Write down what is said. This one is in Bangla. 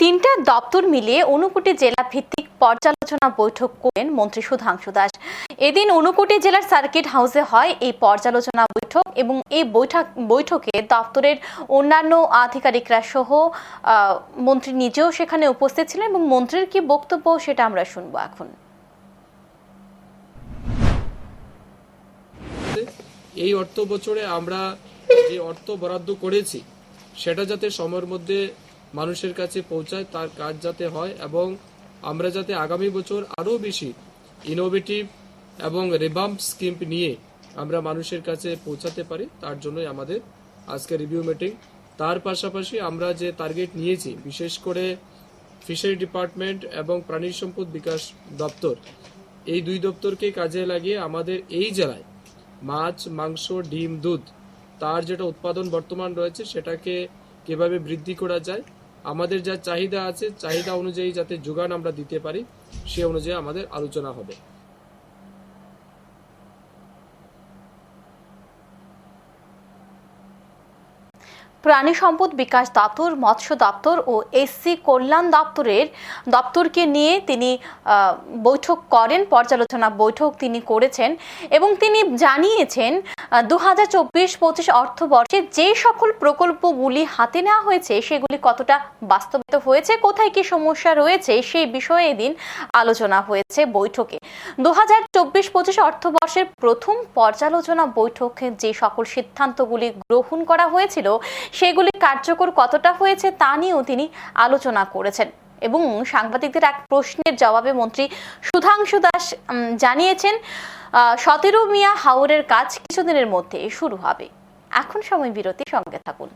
তিনটা দপ্তর মিলিয়ে ঊনকোটি জেলা ভিত্তিক পর্যালোচনা বৈঠক করেন মন্ত্রী সুধাংশু দাস। এদিন ঊনকোটি জেলার সার্কিট হাউসে হয় এই পর্যালোচনা বৈঠক এবং এই বৈঠক, বৈঠকে দপ্তরের অন্যান্য আধিকারিকরা সহ মন্ত্রী নিজেও সেখানে উপস্থিত ছিলেন এবং মন্ত্রীর কি বক্তব্য সেটা আমরা শুনব এখন। এই অর্থ বছরে আমরা যে অর্থ বরাদ্দ করেছি, সেটা যাতে সময়ের মধ্যে মানুষের কাছে পৌঁছায়, তার কাজ যাতে হয় এবং আমরা যাতে আগামী বছর আরও বেশি ইনোভেটিভ এবং রিবাম্প স্কিম নিয়ে আমরা মানুষের কাছে পৌঁছাতে পারি, তার জন্যই আমাদের আজকে রিভিউ মিটিং তার পাশাপাশি আমরা যে টার্গেট নিয়েছি, বিশেষ করে ফিশারি ডিপার্টমেন্ট এবং প্রাণী সম্পদ বিকাশ দপ্তর, এই দুই দপ্তরকে কাজে লাগিয়ে আমাদের এই জেলায় মাছ, মাংস, ডিম, দুধ, তার যেটা উৎপাদন বর্তমান রয়েছে, সেটাকে কীভাবে বৃদ্ধি করা যায় আমাদের যা চাহিদা আছে, চাহিদা অনুযায়ী যাতে যোগান আমরা দিতে পারি, সে অনুযায়ী আমাদের আলোচনা হবে। প্রাণী সম্পদ বিকাশ দপ্তর, মৎস্য দপ্তর ও এসসি কল্যাণ দপ্তরের দপ্তরকে নিয়ে তিনি বৈঠক করেন, পর্যালোচনা বৈঠক তিনি করেছেন এবং তিনি জানিয়েছেন দু হাজার চব্বিশ পঁচিশ অর্থবর্ষে যে সকল প্রকল্পগুলি হাতে নেওয়া হয়েছে, সেগুলি কতটা বাস্তবিত হয়েছে, কোথায় কি সমস্যা রয়েছে, সেই বিষয়ে এদিন আলোচনা হয়েছে বৈঠকে। দু হাজার চব্বিশ পঁচিশ অর্থবর্ষের প্রথম পর্যালোচনা বৈঠকে যে সকল সিদ্ধান্তগুলি গ্রহণ করা হয়েছিল সেগুলি কার্যকর কতটা হয়েছে তা নিয়েও তিনি আলোচনা করেছেন। এবং সাংবাদিকদের এক প্রশ্নের জবাবে মন্ত্রী সুধাংশু দাস জানিয়েছেন সতেরো মিয়া হাওরের কাজ কিছুদিনের মধ্যে শুরু হবে। এখন সময় বিরতি সঙ্গে থাকুন।